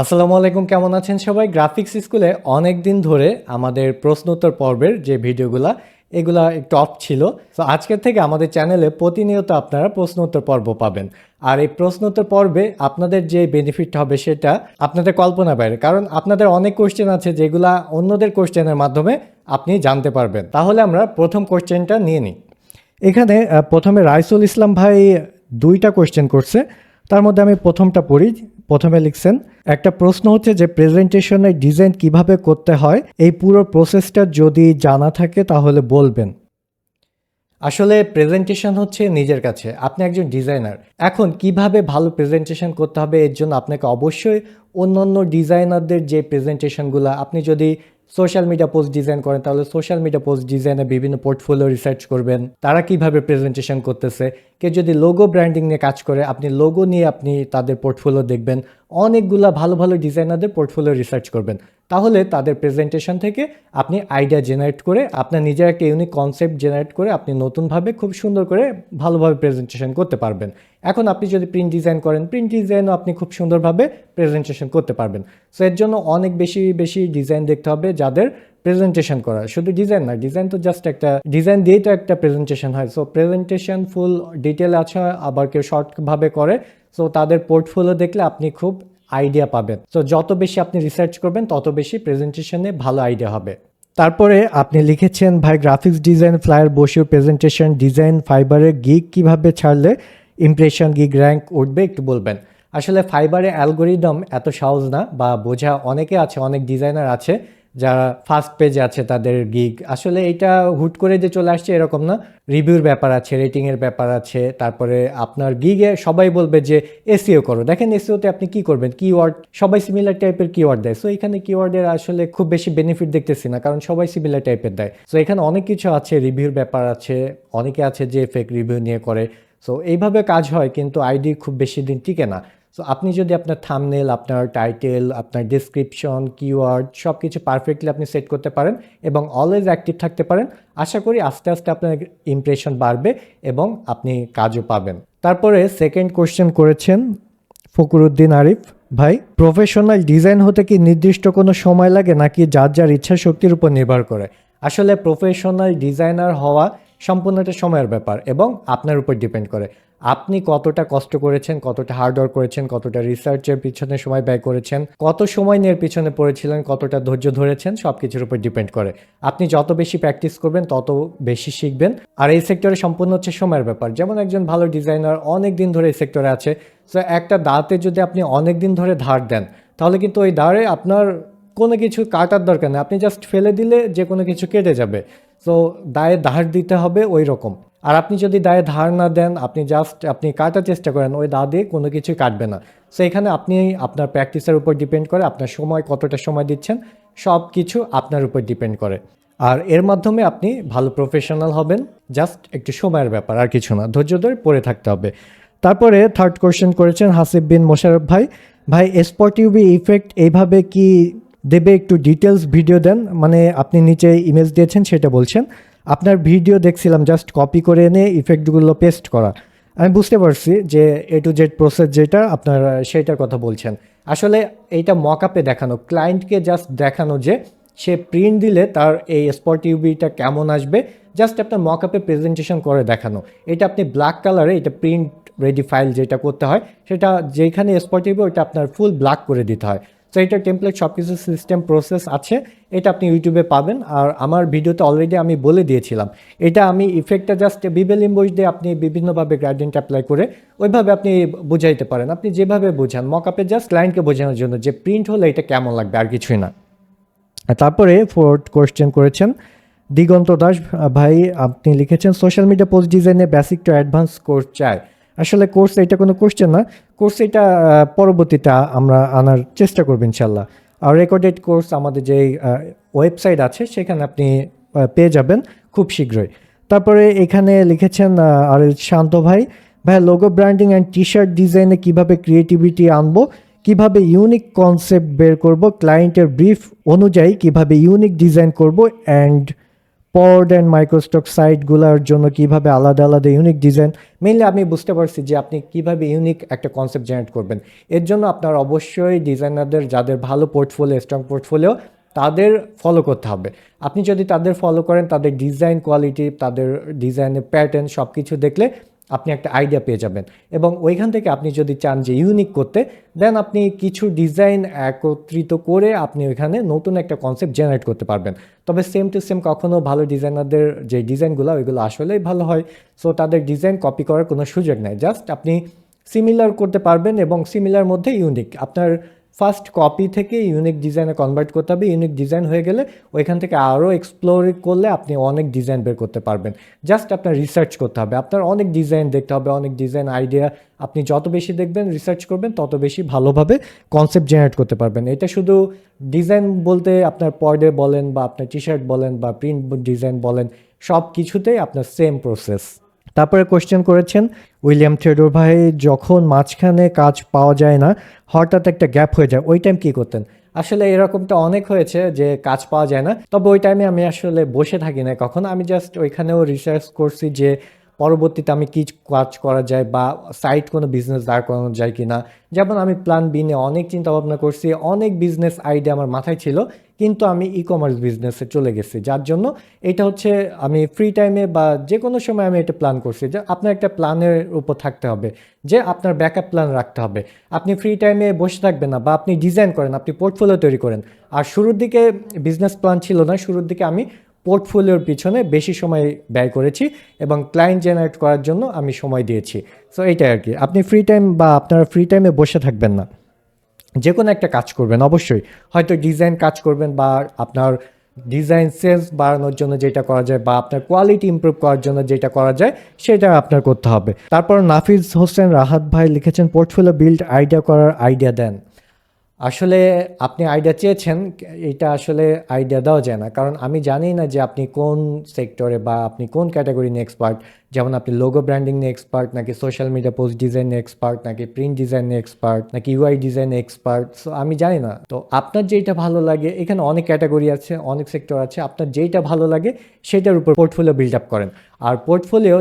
আসসালামু আলাইকুম, কেমন আছেন সবাই? গ্রাফিক্স স্কুলে অনেক দিন ধরে আমাদের প্রশ্নোত্তর পর্বের যে ভিডিওগুলা, এগুলা একটু অফ ছিল। তো আজকের থেকে আমাদের চ্যানেলে প্রতিনিয়ত আপনারা প্রশ্নোত্তর পর্ব পাবেন। আর এই প্রশ্নোত্তর পর্বে আপনাদের যে বেনিফিট হবে সেটা আপনাদের কল্পনা বাইরে। কারণ আপনাদের অনেক কোশ্চেন আছে যেগুলা অন্যদের কোশ্চেনের মাধ্যমে আপনি জানতে পারবেন। তাহলে আমরা প্রথম কোশ্চেনটা নিয়ে নিই। এখানে প্রথমে রাইসুল ইসলাম ভাই দুইটা কোশ্চেন করছে। তার মধ্যে আমি প্রথমটা পড়ি, প্রথমে লিখছেন, একটা প্রশ্ন হচ্ছে যে প্রেজেন্টেশনের ডিজাইন কীভাবে করতে হয়, এই পুরো প্রসেসটা যদি জানা থাকে তাহলে বলবেন। আসলে প্রেজেন্টেশন হচ্ছে নিজের কাছে, আপনি একজন ডিজাইনার। এখন কীভাবে ভালো প্রেজেন্টেশন করতে হবে এর জন্য আপনাকে অবশ্যই অন্য অন্য ডিজাইনারদের যে প্রেজেন্টেশনগুলো, আপনি যদি সোশ্যাল মিডিয়া পোস্ট ডিজাইন করেন, তাহলে সোশ্যাল মিডিয়া পোস্ট ডিজাইনে বিভিন্ন পোর্টফোলিও রিসার্চ করবেন। তারা কীভাবে প্রেজেন্টেশন করতেছে? কে যদি লোগো ব্র্যান্ডিং নিয়ে কাজ করে, আপনি লোগো নিয়ে আপনি তাদের পোর্টফোলিও দেখবেন। অনেকগুলা ভালো ভালো ডিজাইনারদের পোর্টফোলিও রিসার্চ করবেন। তাহলে তাদের প্রেজেন্টেশন থেকে আপনি আইডিয়া জেনারেট করে, আপনার নিজের একটা ইউনিক কনসেপ্ট জেনারেট করে আপনি নতুনভাবে খুব সুন্দর করে ভালোভাবে প্রেজেন্টেশন করতে পারবেন। এখন আপনি যদি প্রিন্ট ডিজাইন করেন প্রিন্ট ডিজাইনও আপনি খুব সুন্দরভাবে প্রেজেন্টেশন করতে পারবেন। সো এর জন্য অনেক বেশি বেশি ডিজাইন দেখতে হবে যাদের প্রেজেন্টেশন করা। শুধু ডিজাইন না ডিজাইন তো জাস্ট একটা ডিজাইন দিয়েই তো একটা প্রেজেন্টেশন হয়। সো প্রেজেন্টেশন ফুল ডিটেল আছে, আবার কেউ শর্টভাবে করে। সো তাদের পোর্টফোলিও দেখলে আপনি খুব আইডিয়া পাবেন। সো যত বেশি আপনি রিসার্চ করবেন, তত বেশি প্রেজেন্টেশনে ভালো আইডিয়া হবে। তারপরে আপনি লিখেছেন, ভাই গ্রাফিক্স ডিজাইন ফ্লায়ার বসিও প্রেজেন্টেশন ডিজাইন ফাইবারের গিগ কীভাবে ছাড়লে ইমপ্রেশন গিগ র্যাঙ্ক উঠবে? একটু বলবেন। আসলে ফাইবারে অ্যালগোরিদম এত সহজ না, বা বোঝা অনেকে আছে, অনেক ডিজাইনার আছে যারা ফার্স্ট পেজে আছে তাদের গিগ আসলে এটা হুট করে যে চলে আসছে এরকম না। রিভিউর ব্যাপার আছে রেটিংয়ের ব্যাপার আছে, তারপরে আপনার গিগে সবাই বলবে যে এসিও করো। দেখেন এসিওতে আপনি কি করবেন? কিওয়ার্ড সবাই সিমিলার টাইপের কিওয়ার্ড দেয়। সো এখানে কিওয়ার্ডের আসলে খুব বেশি বেনিফিট দেখতেছি না, কারণ সবাই সিমিলার টাইপের দেয়। সো এখানে অনেক কিছু আছে রিভিউর ব্যাপার আছে, অনেকে আছে যে ফেক রিভিউ নিয়ে করে। সো এইভাবে কাজ হয়, কিন্তু আইডি খুব বেশি দিন টিকে না। সো আপনি যদি আপনার থামনেল আপনার টাইটেল আপনার ডিসক্রিপশন কিওয়ার্ড সব কিছু পারফেক্টলি আপনি সেট করতে পারেন এবং অলওয়েজ অ্যাক্টিভ থাকতে পারেন, আশা করি আস্তে আস্তে আপনার ইমপ্রেশন বাড়বে এবং আপনি কাজও পাবেন। তারপরে সেকেন্ড কোশ্চেন করেছেন ফকরুদ্দিন আরিফ, ভাই প্রফেশনাল ডিজাইন হতে কি নির্দিষ্ট কোনো সময় লাগে নাকি যার যার ইচ্ছা শক্তির উপর নির্ভর করে? আসলে প্রফেশনাল ডিজাইনার হওয়া সম্পূর্ণ একটা সময়ের ব্যাপার এবং আপনার উপর ডিপেন্ড করে। আপনি কতটা কষ্ট করেছেন, কতটা হার্ডওয়ার্ক করেছেন, কতটা রিসার্চের পিছনে সময় ব্যয় করেছেন, কত সময় নিয়ে পিছনে পড়েছিলেন, কতটা ধৈর্য ধরেছেন সব কিছুর উপর ডিপেন্ড করে। আপনি যত বেশি প্র্যাকটিস করবেন, তত বেশি শিখবেন। আর এই সেক্টরে সম্পূর্ণ হচ্ছে সময়ের ব্যাপার। যেমন একজন ভালো ডিজাইনার অনেক দিন ধরে এই সেক্টরে আছে সো একটা দাঁতে যদি আপনি অনেক দিন ধরে ধার দেন, তাহলে কিন্তু ওই দাঁড়ে আপনার কোনো কিছু কাটার দরকার নেই। আপনি জাস্ট ফেলে দিলে যে কোনো কিছু কেটে যাবে। সো দায়ে ধার দিতে হবে ওই রকম। আর আপনি যদি দায়ে ধার না দেন, আপনি জাস্ট আপনি কাটার চেষ্টা করেন, ওই দা দিয়ে কোনো কিছুই কাটবে না। সো এখানে আপনি আপনার প্র্যাকটিসের উপর ডিপেন্ড করে আপনার সময় কতটা সময় দিচ্ছেন, সব কিছু আপনার উপর ডিপেন্ড করে। আর এর মাধ্যমে আপনি ভালো প্রফেশনাল হবেন জাস্ট একটু সময়ের ব্যাপার, আর কিছু না, ধৈর্য ধরে পড়ে থাকতে হবে। তারপরে থার্ড কোয়েশ্চেন করেছেন হাসিব বিন মোশারফ ভাই। ভাই স্পট স্পটিউবি ইফেক্ট এইভাবে কি দেবে একটু ডিটেলস ভিডিও দেন মানে আপনি নিচে ইমেজ দিয়েছেন, সেটা বলছেন। আপনার ভিডিও দেখছিলাম জাস্ট কপি করে এনে ইফেক্টগুলো পেস্ট করা। আমি বুঝতে পারছি যে এ টু জেড প্রসেস যেটা, আপনার, সেইটার কথা বলছেন। আসলে এইটা মকআপে দেখানো ক্লায়েন্টকে জাস্ট দেখানো যে সে প্রিন্ট দিলে তার এই স্পট ইউবিটা কেমন আসবে জাস্ট আপনার মকআপে প্রেজেন্টেশন করে দেখানো। এটা আপনি ব্ল্যাক কালারে এটা প্রিন্ট রেডি ফাইল যেটা করতে হয়, সেটা যেখানে স্পট ইউবি ওটা আপনার ফুল ব্ল্যাক করে দিতে হয়। এটা টেমপ্লেট সব কিছু সিস্টেম প্রসেস আছে, এটা আপনি ইউটিউবে পাবেন। আর আমার ভিডিওতে অলরেডি আমি বলে দিয়েছিলাম। এটা আমি ইফেক্টটা জাস্ট বিবেল ইম্বোজ দিয়ে আপনি বিভিন্নভাবে গ্রাডিয়েন্ট অ্যাপ্লাই করে ওইভাবে আপনি বুঝাইতে পারেন। আপনি যেভাবে বোঝান মক আপে জাস্ট ক্লায়েন্টকে বোঝানোর জন্য যে প্রিন্ট হলে এটা কেমন লাগবে, আর কিছুই না। তারপরে ফোর্থ কোয়েশ্চেন করেছেন, দিগন্ত দাস, ভাই আপনি লিখেছেন সোশ্যাল মিডিয়া পোস্ট ডিজাইনে বেসিক টু অ্যাডভান্স কোর্স চাই। আসলে কোর্স এটা কোনো কোশ্চেন না। কোর্স এটা পরবর্তীতে আমরা আনার চেষ্টা করব ইনশাল্লাহ। আর রেকর্ডেড কোর্স আমাদের যে ওয়েবসাইট আছে, সেখানে আপনি পেয়ে যাবেন খুব শীঘ্রই। তারপরে এখানে লিখেছেন আর শান্ত ভাই ভাই logo branding and T shirt ডিজাইনে কীভাবে ক্রিয়েটিভিটি আনব? কীভাবে ইউনিক কনসেপ্ট বের করব? ক্লায়েন্টের ব্রিফ অনুযায়ী কীভাবে ইউনিক ডিজাইন করব? অ্যান্ড পড অ্যান্ড মাইক্রোস্টক সাইটগুলোর জন্য কীভাবে আলাদা আলাদা ইউনিক ডিজাইন মেনলি আমি বুঝতে পারছি যে আপনি কীভাবে ইউনিক একটা কনসেপ্ট জেনারেট করবেন। এর জন্য আপনার অবশ্যই ডিজাইনারদের যাদের ভালো পোর্টফোলিও স্ট্রং পোর্টফোলিও তাদের ফলো করতে হবে। আপনি যদি তাদের ফলো করেন, তাদের ডিজাইন কোয়ালিটি তাদের ডিজাইনের প্যাটার্ন সব কিছু দেখলে আপনি একটা আইডিয়া পেয়ে যাবেন। এবং ওইখান থেকে আপনি যদি চান যে ইউনিক করতে দেন আপনি কিছু ডিজাইন একত্রিত করে আপনি ওইখানে নতুন একটা কনসেপ্ট জেনারেট করতে পারবেন। তবে সেম টু সেম কখনো ভালো ডিজাইনারদের যে ডিজাইনগুলো ওইগুলো আসলেই ভালো হয়। সো তাদের ডিজাইন কপি করার কোনো সুযোগ নেই। জাস্ট আপনি সিমিলার করতে পারবেন এবং সিমিলার মধ্যে ইউনিক আপনার ফার্স্ট কপি থেকে ইউনিক ডিজাইনে কনভার্ট করতে হবে। ইউনিক ডিজাইন হয়ে গেলে ওইখান থেকে আরও এক্সপ্লোর করলে আপনি অনেক ডিজাইন বের করতে পারবেন। জাস্ট আপনার রিসার্চ করতে হবে। আপনার অনেক ডিজাইন দেখতে হবে, অনেক ডিজাইন আইডিয়া আপনি যত বেশি দেখবেন রিসার্চ করবেন, তত বেশি ভালোভাবে কনসেপ্ট জেনারেট করতে পারবেন। এটা শুধু ডিজাইন বলতে আপনার পর্ডে বলেন বা আপনার টি শার্ট বলেন বা প্রিন্ট ডিজাইন বলেন সব কিছুতেই আপনার সেম প্রসেস তারপরে কোয়েশ্চেন করেছেন, উইলিয়াম থিওডোর ভাই, যখন মাঝখানে কাজ পাওয়া যায় না, হঠাৎ একটা গ্যাপ হয়ে যায়, ওই টাইম কী করতেন? আসলে এরকমটা অনেক হয়েছে যে কাজ পাওয়া যায় না, তবে ওই টাইমে আমি আসলে বসে থাকি না কখন। আমি জাস্ট ওইখানেও রিসার্চ করছি যে পরবর্তীতে আমি কি কাজ করা যায় বা সাইড কোনো বিজনেস দাঁড় করানো যায় কি না যেমন আমি প্ল্যান বি নিয়ে অনেক চিন্তা ভাবনা করছি, অনেক বিজনেস আইডিয়া আমার মাথায় ছিল কিন্তু আমি ই কমার্স বিজনেসে চলে গেছি, যার জন্য এটা হচ্ছে আমি ফ্রি টাইমে বা যে কোনো সময় আমি এটা প্ল্যান করছি যে আপনার একটা প্ল্যানের উপর থাকতে হবে, যে আপনার ব্যাকআপ প্ল্যান রাখতে হবে। আপনি ফ্রি টাইমে বসে থাকবেন না বা আপনি ডিজাইন করেন, আপনি পোর্টফোলিও তৈরি করেন। আর শুরুর দিকে বিজনেস প্ল্যান ছিল না, শুরুর দিকে আমি পোর্টফোলিওর পিছনে বেশি সময় ব্যয় করেছি এবং ক্লায়েন্ট জেনারেট করার জন্য আমি সময় দিয়েছি। সো এইটাই আর কি। আপনি ফ্রি টাইম বা আপনারা ফ্রি টাইমে বসে থাকবেন না। যে কোনো একটা কাজ করবেন, অবশ্যই। হয়তো ডিজাইন কাজ করবেন বা আপনার ডিজাইন সেন্স বাড়ানোর জন্য যেটা করা যায় বা আপনার কোয়ালিটি ইম্প্রুভ করার জন্য যেটা করা যায়, সেটা আপনার করতে হবে। তারপর নাফিজ হোসেন রাহাত ভাই লিখেছেন পোর্টফোলিও বিল্ড আইডিয়া করার আইডিয়া দেন। আসলে আপনি আইডিয়া চেয়েছেন এটা আসলে আইডিয়া দেওয়া যায় না। কারণ আমি জানি না যে আপনি কোন সেক্টরে বা আপনি কোন ক্যাটাগরি নিয়ে এক্সপার্ট যেমন আপনি লোগো ব্র্যান্ডিং নিয়ে এক্সপার্ট নাকি social media post design expert নাকি প্রিন্ট ডিজাইন এক্সপার্ট নাকি ইউআই ডিজাইন এক্সপার্ট সো আমি জানি না। তো আপনার যেটা ভালো লাগে, এখানে অনেক ক্যাটাগরি আছে, অনেক সেক্টর আছে। আপনার যেইটা ভালো লাগে, সেটার উপর পোর্টফোলিও বিল্ড আপ করেন। আর পোর্টফোলিও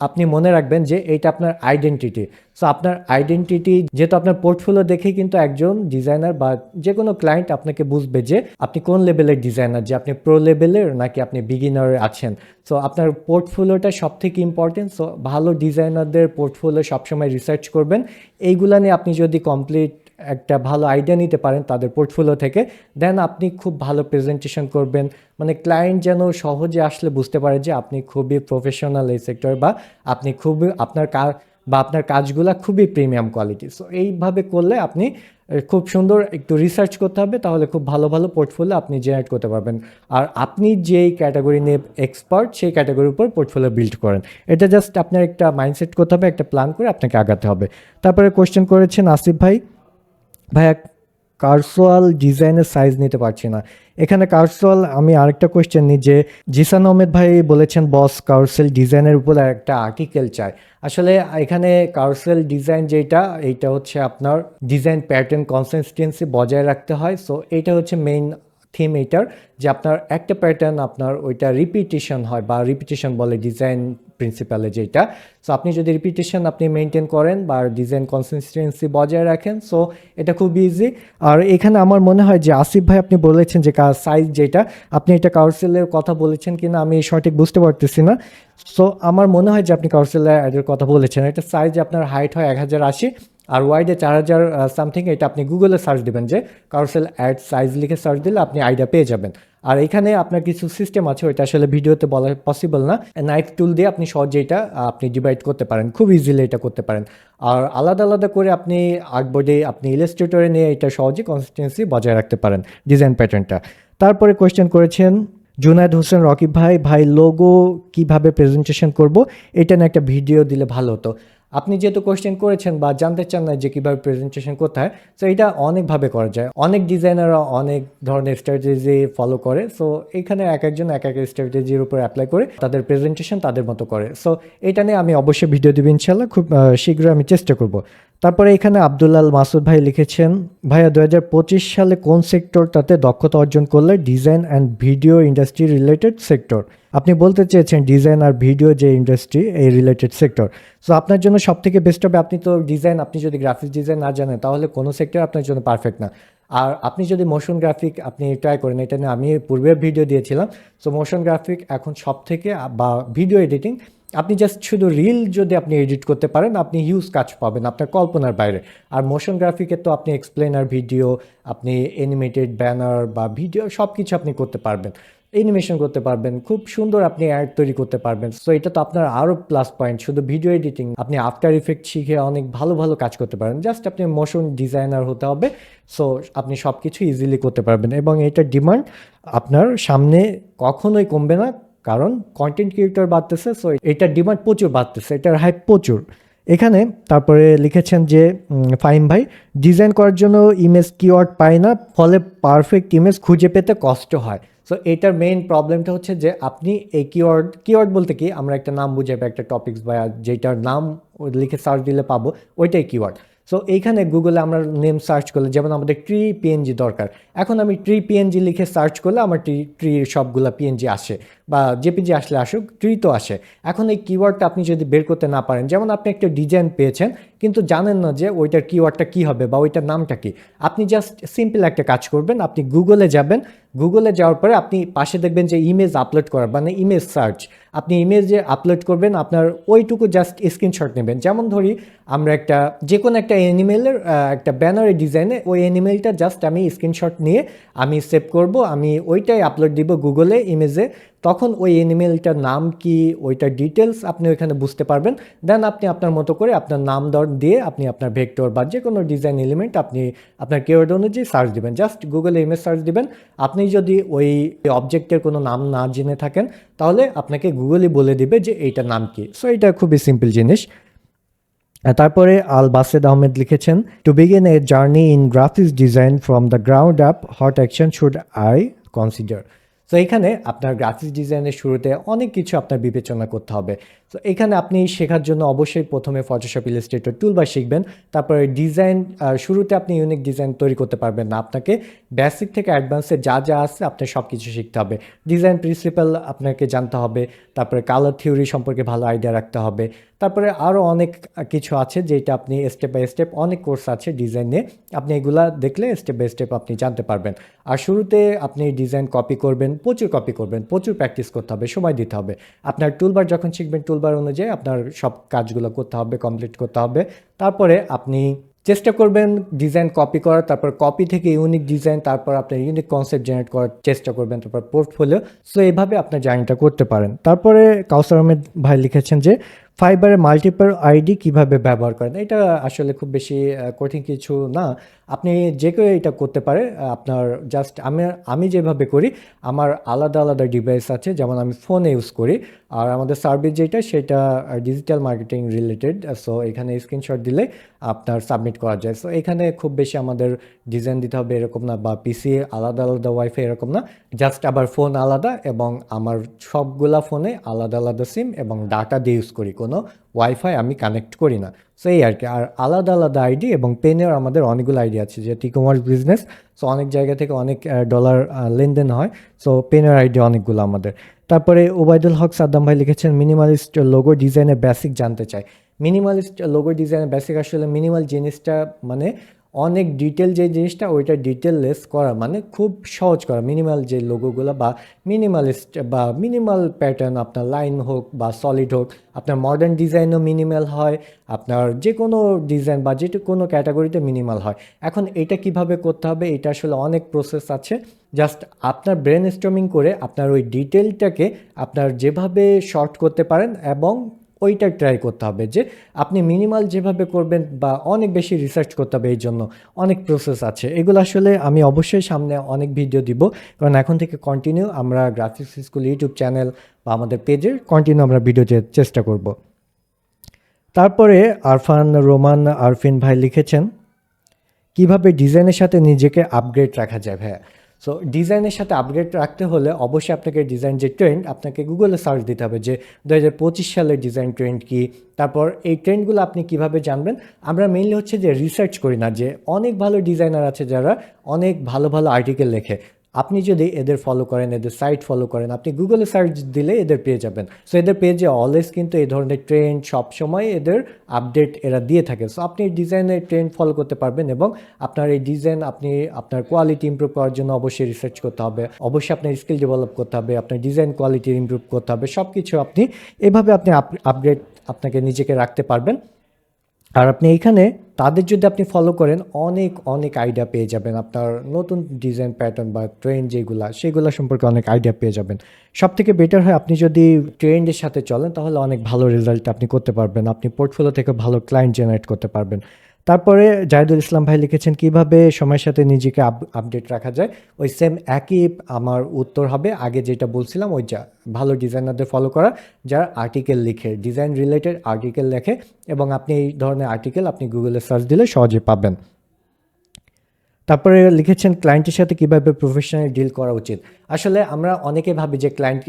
আপনি মনে রাখবেন যে এইটা আপনার আইডেন্টিটি সো আপনার আইডেন্টিটি যেহেতু আপনার পোর্টফোলিও দেখেই কিন্তু একজন ডিজাইনার বা যে কোনো ক্লায়েন্ট আপনাকে বুঝবে যে আপনি কোন লেভেলের ডিজাইনার যে আপনি প্রো লেভেলের নাকি আপনি বিগিনার আছেন। সো আপনার পোর্টফোলিওটা সব থেকে ইম্পর্টেন্ট সো ভালো ডিজাইনারদের পোর্টফোলিও সবসময় রিসার্চ করবেন। এইগুলা নিয়ে আপনি যদি কমপ্লিট একটা ভালো আইডিয়া নিতে পারেন তাদের পোর্টফোলিও থেকে দেন আপনি খুব ভালো প্রেজেন্টেশন করবেন। মানে ক্লায়েন্ট যেন সহজে আসলে বুঝতে পারে যে আপনি খুবই প্রফেশনাল এই সেক্টর বা আপনি খুবই, আপনার কাজ বা আপনার কাজগুলো খুবই প্রিমিয়াম কোয়ালিটি সো এইভাবে করলে আপনি খুব সুন্দর একটু রিসার্চ করতে হবে, তাহলে খুব ভালো ভালো পোর্টফোলিও আপনি জেনারেট করতে পারবেন। আর আপনি যেই ক্যাটাগরি নিয়ে এক্সপার্ট সেই ক্যাটাগরির উপর পোর্টফোলিও বিল্ড করেন। এটা জাস্ট আপনার একটা মাইন্ডসেট করতে হবে, একটা প্ল্যান করে আপনাকে আগাতে হবে। তারপরে কোয়েশ্চেন করেছেন আসিফ ভাই। ভাইয়া কার্সোয়াল ডিজাইনের সাইজ নিতে পারছি না। এখানে কার্সোয়াল আমি আরেকটা কোয়েশ্চেন নিই যে, জিসান আহমেদ ভাই বলেছেন বস কার্সেল ডিজাইনের উপর একটা আর্টিকেল চাই। আসলে এখানে কার্সেল ডিজাইন যেটা, এইটা হচ্ছে আপনার ডিজাইন প্যাটার্ন কনসিস্টেন্সি বজায় রাখতে হয়। সো এইটা হচ্ছে মেইন থিম এইটার যে আপনার একটা প্যাটার্ন আপনার ওইটা রিপিটেশন হয় বা রিপিটেশন বলে ডিজাইন প্রিন্সিপালে যেটা। সো আপনি যদি রিপিটেশন আপনি মেনটেন করেন বা ডিজাইন কনসিস্টেন্সি বজায় রাখেন সো এটা খুব ইজি আর এখানে আমার মনে হয় যে আসিফ ভাই আপনি বলেছেন যে সাইজ যেটা, আপনি এটা কাউন্সিলের কথা বলেছেন কিনা আমি সঠিক বুঝতে পারতেছি না। সো আমার মনে হয় যে আপনি কাউন্সিলের কথা বলেছেন। এটা সাইজ আপনার হাইট হয় এক হাজার আশি। আর ওয়াইডে চার হাজার সামথিং এটা আপনি গুগলে সার্চ দিবেন যে কাউন্সিল অ্যাড সাইজ লিখে সার্চ দিলে আপনি আইডিয়া পেয়ে যাবেন। আর এখানে আপনার কিছু সিস্টেম আছে, ওইটা আসলে ভিডিওতে বলা পসিবল না। নাইফ টুল দিয়ে আপনি সহজে এটা আপনি ডিভাইড করতে পারেন, খুব ইজিলি এটা করতে পারেন। আর আলাদা আলাদা করে আপনি আর্টবোর্ডে আপনি ইলাস্ট্রেটরে নিয়ে এটা সহজে কনসিস্টেন্সি বজায় রাখতে পারেন ডিজাইন প্যাটার্নটা তারপরে কোয়েশ্চেন করেছেন, জুনায়দ হোসেন, রকিব ভাই ভাই লোগো কীভাবে প্রেজেন্টেশন করব? এটা নিয়ে একটা ভিডিও দিলে ভালো হতো। আপনি যেহেতু কোয়েশ্চেন করেছেন বা জানতে চান না যে কীভাবে প্রেজেন্টেশন করতে হয় সো এটা অনেকভাবে করা যায়। অনেক ডিজাইনাররা অনেক ধরনের স্ট্র্যাটেজি ফলো করে সো এখানে এক একজন এক এক স্ট্র্যাটেজির উপর অ্যাপ্লাই করে তাদের প্রেজেন্টেশন তাদের মতো করে। সো এটা নিয়ে আমি অবশ্যই ভিডিও দেবো ইনশাল্লাহ খুব শীঘ্রই আমি চেষ্টা করব। তারপরে এখানে আব্দুল্লাল মাসুদ ভাই লিখেছেন, ভাইয়া দু হাজার পঁচিশ সালে কোন সেক্টরটাতে দক্ষতা অর্জন করলে design and video industry related sector? আপনি বলতে চেয়েছেন ডিজাইন আর ভিডিও যে ইন্ডাস্ট্রি, এই রিলেটেড সেক্টর। সো আপনার জন্য সব থেকে বেস্ট হবে, আপনি তো ডিজাইন, আপনি যদি গ্রাফিক্স ডিজাইন না জানেন, তাহলে কোনো সেক্টর আপনার জন্য পারফেক্ট না। আর আপনি যদি মোশন গ্রাফিক, আপনি ট্রাই করেন, এটা নিয়ে আমি পূর্বে ভিডিও দিয়েছিলাম। সো মোশন গ্রাফিক এখন সব থেকে বা ভিডিও এডিটিং আপনি জাস্ট শুধু রিল যদি আপনি এডিট করতে পারেন, আপনি হিউজ কাজ পাবেন আপনার কল্পনার বাইরে। আর মোশন গ্রাফিকে তো আপনি এক্সপ্লেনার ভিডিও আপনি অ্যানিমেটেড ব্যানার বা ভিডিও সব কিছু আপনি করতে পারবেন। অ্যানিমেশন করতে পারবেন, খুব সুন্দর আপনি অ্যাড তৈরি করতে পারবেন। সো এটা তো আপনার আরও প্লাস পয়েন্ট শুধু ভিডিও এডিটিং আপনি আফটার ইফেক্ট শিখে অনেক ভালো ভালো কাজ করতে পারেন। জাস্ট আপনি মোশন ডিজাইনার হতে হবে সো আপনি সব কিছু ইজিলি করতে পারবেন। এবং এটার ডিমান্ড আপনার সামনে কখনোই কমবে না কারণ কন্টেন্ট ক্রিয়েটর বাড়তেছে সো এটার ডিমান্ড প্রচুর বাড়তেছে, এটার হাইপ প্রচুর। এখানে তারপরে লিখেছেন যে ফাহিম ভাই ডিজাইন করার জন্য ইমেজ কিওয়ার্ড পায় না, ফলে পারফেক্ট ইমেজ খুঁজে পেতে কষ্ট হয়। সো এটার মেইন প্রবলেমটা হচ্ছে যে, আপনি এই কিওয়ার্ড কিওয়ার্ড বলতে কি, আমরা একটা নাম বুঝাই বা একটা টপিক্স বা যেটার নাম লিখে সার্চ দিলে পাবো, ওইটাই কিওয়ার্ড সো এইখানে গুগলে আমরা নেম সার্চ করলে, যেমন আমাদের ট্রি পিএনজি দরকার। এখন আমি ট্রি পিএনজি লিখে সার্চ করলে আমার ট্রি ট্রি সবগুলা পিএনজি আসে, বা জেপিজি আসলে আসুক ট্রি তো আসে। এখন এই কিওয়ার্ডটা আপনি যদি বের করতে না পারেন, যেমন আপনি একটা ডিজাইন পেয়েছেন, কিন্তু জানেন না যে ওইটার কিওয়ার্ডটা কী হবে বা ওইটার নামটা কি। আপনি জাস্ট সিম্পল একটা কাজ করবেন, আপনি গুগলে যাবেন গুগলে যাওয়ার পরে আপনি পাশে দেখবেন যে ইমেজ আপলোড করার মানে ইমেজ সার্চ আপনি ইমেজে আপলোড করবেন, আপনার ওইটুকু জাস্ট স্ক্রিনশট নেবেন। যেমন ধরি, আমরা একটা যে কোনো একটা অ্যানিমেলের একটা ব্যানারের ডিজাইনে ওই অ্যানিমেলটা জাস্ট আমি স্ক্রিনশট নিয়ে আমি সেভ করব, আমি ওইটাই আপলোড দিব গুগলে ইমেজে তখন ওই অ্যানিমেলটার নাম কি, ওইটার ডিটেলস আপনি ওইখানে বুঝতে পারবেন। দেন আপনি আপনার মতো করে আপনার নাম দর দিয়ে আপনি আপনার ভেক্টর বা যে কোনো ডিজাইন এলিমেন্ট আপনি আপনার কেওয়ার্ড অনুযায়ী সার্চ দিবেন। জাস্ট গুগলে ইমেজ সার্চ দিবেন। আপনি যদি ওই অবজেক্টের কোনো নাম না জেনে থাকেন তাহলে আপনাকে গুগলই বলে দিবে যে এইটার নাম কি। সো এটা খুবই সিম্পল জিনিস। তারপরে আল বাসেদ আহমেদ লিখেছেন to begin a journey in graphics design from the ground up what action should I consider তো এখানে আপনার গ্রাফিক্স ডিজাইনের শুরুতে অনেক কিছু আপনার বিবেচনা করতে হবে। তো এখানে আপনি শেখার জন্য অবশ্যই প্রথমে ফটোশপ ইলাস্ট্রেটর টুলবার শিখবেন। তারপরে ডিজাইন শুরুতে আপনি ইউনিক ডিজাইন তৈরি করতে পারবেন না আপনাকে। বেসিক থেকে অ্যাডভান্সে যা যা আছে আপনার সব কিছু শিখতে হবে। ডিজাইন প্রিন্সিপাল আপনাকে জানতে হবে। তারপরে কালার থিওরি সম্পর্কে ভালো আইডিয়া রাখতে হবে। তারপরে আরও অনেক কিছু আছে যেটা আপনি স্টেপ বাই স্টেপ অনেক কোর্স আছে ডিজাইন নিয়ে। আপনি এগুলা দেখলে স্টেপ বাই স্টেপ আপনি জানতে পারবেন। আর শুরুতে আপনি ডিজাইন কপি করবেন, প্রচুর কপি করবেন, প্রচুর প্র্যাকটিস করতে হবে, সময় দিতে হবে। আপনার টুলবার যখন শিখবেন টুলবার অনুযায়ী আপনার সব কাজগুলো করতে হবে কমপ্লিট করতে হবে। তারপরে আপনি চেষ্টা করবেন ডিজাইন কপি করার, তারপর কপি থেকে ইউনিক ডিজাইন তারপর আপনার ইউনিক কনসেপ্ট জেনারেট করার চেষ্টা করবেন, তারপর পোর্টফোলিও সো এইভাবে আপনার জার্নিটা করতে পারেন। তারপরে কাউসার আহমেদ ভাই লিখেছেন যে ফাইবারে মাল্টিপল আইডি কীভাবে ব্যবহার করেন? এটা আসলে খুব বেশি কঠিন কিছু না। আপনি যে কেউ এটা করতে পারে আপনার জাস্ট আমি আমি যেভাবে করি, আমার আলাদা আলাদা ডিভাইস আছে, যেমন আমি ফোনে ইউজ করি। আর আমাদের সার্ভিস যেটা, সেটা ডিজিটাল মার্কেটিং রিলেটেড সো এখানে স্ক্রিনশট দিলে আপনার সাবমিট করা যায়। সো এখানে খুব বেশি আমাদের ডিজাইন দিতে হবে এরকম না, বা পিসি আলাদা আলাদা ওয়াইফাই এরকম না। জাস্ট আবার ফোন আলাদা এবং আমার সবগুলা ফোনে আলাদা আলাদা সিম এবং ডাটা দিয়ে ইউজ করি। কোনো ওয়াইফাই আমি কানেক্ট করি না। সো এই আর কি আর আলাদা আলাদা আইডি এবং পেনের আমাদের অনেকগুলো আইডি আছে, যে ই কমার্স বিজনেস সো অনেক জায়গা থেকে অনেক ডলার লেনদেন হয়। সো পেনের আইডি অনেকগুলো আমাদের। তারপরে ওবায়দুল হক সাদ্দাম ভাই লিখেছেন মিনিমালিস্ট লোগো ডিজাইনের বেসিক জানতে চাই। মিনিমালিস্ট লোগো ডিজাইনের বেসিক আসলে মিনিমাল জিনিসটা মানে অনেক ডিটেল যে জিনিসটা, ওইটা ডিটেললেস করা মানে খুব সহজ করা। মিনিমাল যে লোগোগুলো বা মিনিমালিস্ট বা মিনিমাল প্যাটার্ন আপনার লাইন হোক বা সলিড হোক, আপনার মডার্ন ডিজাইনও মিনিমাল হয়, আপনার যে কোনো ডিজাইন বা যে কোনো ক্যাটাগরিতে মিনিমাল হয়। এখন এটা কীভাবে করতে হবে, এটা আসলে অনেক প্রসেস আছে। জাস্ট আপনার ব্রেন স্ট্রমিং করে আপনার ওই ডিটেলটাকে আপনার যেভাবে শর্ট করতে পারেন এবং ওইটা ট্রাই করতে হবে যে আপনি মিনিমাল যেভাবে করবেন বা অনেক বেশি রিসার্চ করতে হবে এই জন্য। অনেক প্রসেস আছে। এগুলো আসলে আমি অবশ্যই সামনে অনেক ভিডিও দিব। কারণ এখন থেকে কন্টিনিউ আমরা গ্রাফিক্স স্কুল ইউটিউব চ্যানেল বা আমাদের পেজে কন্টিনিউ আমরা ভিডিও চেষ্টা করব। তারপরে আরফান, রোমান, আরফিন ভাই লিখেছেন, কীভাবে ডিজাইনের সাথে নিজেকে আপগ্রেড রাখা যায় ভাইয়া? সো ডিজাইনের সাথে আপগ্রেড রাখতে হলে অবশ্যই আপনাকে ডিজাইন যে ট্রেন্ড আপনাকে গুগলে সার্চ দিতে হবে যে দু হাজার পঁচিশ সালের ডিজাইন ট্রেন্ড কী। তারপর এই ট্রেন্ডগুলো আপনি কীভাবে জানবেন? আমরা মেইনলি হচ্ছে যে রিসার্চ করি না যে অনেক ভালো ডিজাইনার আছে যারা অনেক ভালো ভালো আর্টিকেল লেখে। আপনি যদি এদের ফলো করেন, এদের সাইট ফলো করেন, আপনি গুগলে সার্চ দিলে এদের পেয়ে যাবেন। সো এদের পেজে অলওয়েজ কিন্তু এই ধরনের ট্রেন্ড সবসময় এদের আপডেট এরা দিয়ে থাকে। সো আপনি ডিজাইনের ট্রেন্ড ফলো করতে পারবেন এবং আপনার এই ডিজাইন আপনি, আপনার কোয়ালিটি ইমপ্রুভ করার জন্য অবশ্যই রিসার্চ করতে হবে। অবশ্যই আপনার স্কিল ডেভেলপ করতে হবে, আপনার ডিজাইন কোয়ালিটি ইমপ্রুভ করতে হবে। সব কিছু আপনি এভাবে আপনি আপগ্রেড আপনাকে নিজেকে রাখতে পারবেন। আর আপনি এইখানে তাদের যদি আপনি ফলো করেন, অনেক অনেক আইডিয়া পেয়ে যাবেন। আপনার নতুন ডিজাইন প্যাটার্ন বা ট্রেন্ড যেগুলা, সেগুলো সম্পর্কে অনেক আইডিয়া পেয়ে যাবেন। সব থেকে বেটার হয়, আপনি যদি ট্রেন্ডের সাথে চলেন, তাহলে অনেক ভালো রেজাল্ট আপনি করতে পারবেন। আপনি পোর্টফোলিও থেকে ভালো ক্লায়েন্ট জেনারেট করতে পারবেন। তারপরে জাহিদুল ইসলাম ভাই লিখেছেন, কীভাবে সময়ের সাথে নিজেকে আপডেট রাখা যায়? ওই সেম একই আমার উত্তর হবে। আগে যেটা বলছিলাম, ওই যা, ভালো ডিজাইনারদের ফলো করা, যারা আর্টিকেল লিখে ডিজাইন রিলেটেড আর্টিকেল লেখে, এবং আপনি এই ধরনের আর্টিকেল আপনি গুগলে সার্চ দিলে সহজে পাবেন। তারপরে লিখেছেন ক্লায়েন্টের সাথে কীভাবে প্রফেশনালি ডিল করা উচিত? আসলে আমরা অনেকে ভাবি যে ক্লায়েন্ট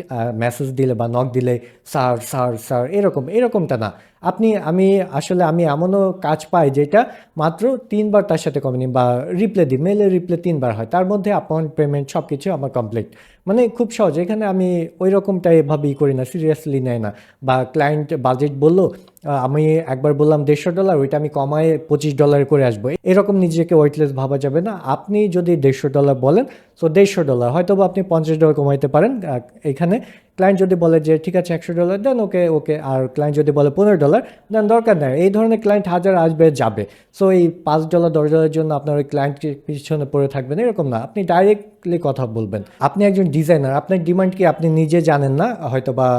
মেসেজ দিলে বা নক দিলে স্যার স্যার স্যার এরকম, এরকমটা না। আপনি, আমি আসলে, আমি এমনও কাজ পাই যেটা মাত্র তিনবার তার সাথে কমেনি বা রিপ্লে দিই মেলে রিপ্লে তিনবার হয়। তার মধ্যে অ্যাকাউন্ট পেমেন্ট সব কিছু আমার কমপ্লিট মানে খুব সহজ, এখানে আমি ওই রকমটা এভাবেই করি না সিরিয়াসলি নেয় না। বা ক্লায়েন্ট বাজেট বলল আমি একবার বললাম দেড়শো ডলার ওইটা আমি কমায় পঁচিশ ডলার করে আসব। এরকম নিজেকে ওয়েটলেস ভাবা যাবে না। আপনি যদি দেড়শো ডলার বলেন সো দেড়শো ডলার হয়তো আপনি পঞ্চাশ ডলার কমাইতে পারেন এখানে ক্লায়েন্ট যদি বলে যে, ঠিক আছে, একশো ডলার দেন ওকে ওকে আর ক্লায়েন্ট যদি বলে পনেরো ডলার দেন দরকার নেই। এই ধরনের ক্লায়েন্ট হাজার আসবে, যাবে। সো এই পাঁচ ডলার দশ ডলারের জন্য আপনার ওই ক্লায়েন্টের পিছনে পড়ে থাকবেন, এরকম না। আপনি ডাইরেক্টলি কথা বলবেন। আপনি একজন ডিজাইনার আপনার ডিমান্ড কি আপনি নিজে জানেন না? হয়তো বা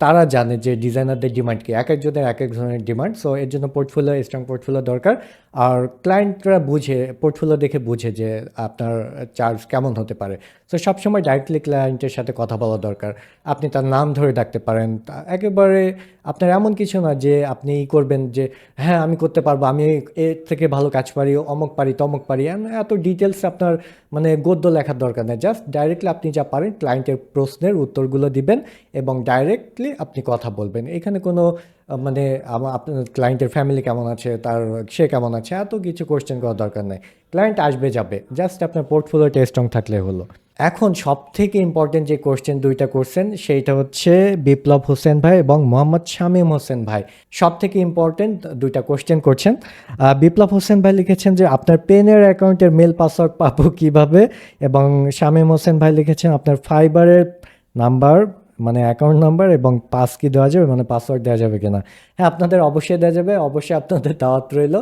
তারা জানে যে ডিজাইনারদের ডিমান্ড কি? এক একজনের এক এক ধরনের ডিমান্ড সো এর জন্য পোর্টফোলিও স্ট্রং পোর্টফোলিও দরকার। আর ক্লায়েন্টরা বুঝে পোর্টফোলিও দেখে বুঝে যে আপনার চার্জ কেমন হতে পারে। তো সবসময় ডাইরেক্টলি ক্লায়েন্টের সাথে কথা বলা দরকার। আপনি তার নাম ধরে ডাকতে পারেন। একেবারে আপনার এমন কিছু না যে আপনি করবেন যে হ্যাঁ আমি করতে পারব। আমি এর থেকে ভালো কাজ পারি, অমক পারি, তমক পারি। এত ডিটেলস আপনার মানে গদ্য লেখার দরকার নেই। জাস্ট ডাইরেক্টলি আপনি যা পারেন ক্লায়েন্টের প্রশ্নের উত্তরগুলো দিবেন এবং ডাইরেক্টলি আপনি কথা বলবেন। এখানে কোনো মানে আপনার ক্লায়েন্টের ফ্যামিলি কেমন আছে? তার সে কেমন আছে? এত কিছু কোয়েশ্চেন করার দরকার নেই। ক্লায়েন্ট আসবে, যাবে। জাস্ট আপনার পোর্টফোলিওটা স্ট্রং থাকলে হলো। এখন সব থেকে ইম্পর্টেন্ট যে কোশ্চেন দুইটা করছেন সেইটা হচ্ছে বিপ্লব হোসেন ভাই এবং মোহাম্মদ শামীম হোসেন ভাই। সব থেকে ইম্পর্টেন্ট দুইটা কোশ্চেন করছেন। বিপ্লব হোসেন ভাই লিখেছেন যে, আপনার পেনের অ্যাকাউন্টের মেল পাসওয়ার্ড পাবো কীভাবে? এবং শামীম হোসেন ভাই লিখেছেন, আপনার ফাইবারের নাম্বার মানে অ্যাকাউন্ট নাম্বার এবং পাস কি দেওয়া যাবে মানে পাসওয়ার্ড দেওয়া যাবে কিনা। হ্যাঁ আপনাদের অবশ্যই দেওয়া যাবে, অবশ্যই আপনাদের দাওয়াত রইল।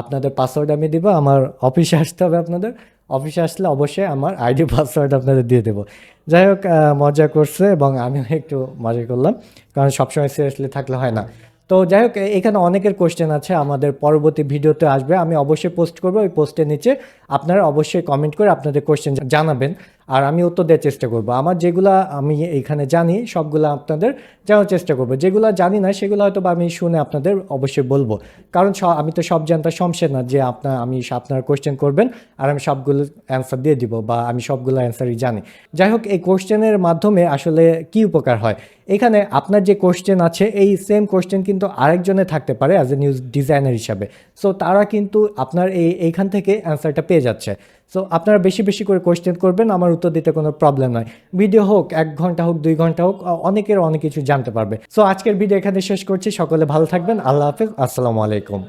আপনাদের পাসওয়ার্ড আমি দিব, আমার অফিসে আসতে হবে আপনাদের। অফিসে আসলে অবশ্যই আমার আইডি পাসওয়ার্ড আপনাদের দিয়ে দেবো। যাই হোক মজা করছে এবং আমিও একটু মজা করলাম, কারণ সবসময় সিরিয়াসলি থাকলে হয় না। তো যাই হোক এখানে অনেকের কোশ্চেন আছে, আমাদের পরবর্তী ভিডিওতে আসবে। আমি অবশ্যই পোস্ট করব, ওই পোস্টের নিচে আপনারা অবশ্যই কমেন্ট করে আপনাদের কোশ্চেন জানাবেন। আর আমি উত্তর দেওয়ার চেষ্টা করব। আমার যেগুলা আমি এইখানে জানি, সবগুলো আপনাদের জানার চেষ্টা করব। যেগুলো জানি না, সেগুলো হয়তো আমি শুনে আপনাদের অবশ্যই বলব। কারণ আমি তো সব জানতা শমশের না যে আপনার আমি আপনার কোশ্চেন করবেন আর আমি সবগুলো অ্যান্সার দিয়ে দিব বা আমি সবগুলো অ্যান্সারই জানি। যাই হোক, এই কোশ্চেনের মাধ্যমে আসলে কি উপকার হয়? এখানে আপনার যে কোশ্চেন আছে, এই সেম কোশ্চেন কিন্তু আরেকজনে থাকতে পারে অ্যাজ এ নিউজ ডিজাইনার হিসাবে। সো তারা কিন্তু আপনার এই এইখান থেকে অ্যান্সারটা পেয়ে যাচ্ছে। সো আপনারা বেশি বেশি করে কোয়েশ্চেন করবেন, আমার উত্তর দিতে কোনো প্রবলেম নয় ভিডিও হোক, এক ঘণ্টা হোক, দুই ঘণ্টা হোক অনেকের অনেক কিছু জানতে পারবে। সো আজকের ভিডিও এখানে শেষ করছি। সকলে ভালো থাকবেন। আল্লাহ হাফেজ। আসসালামু আলাইকুম।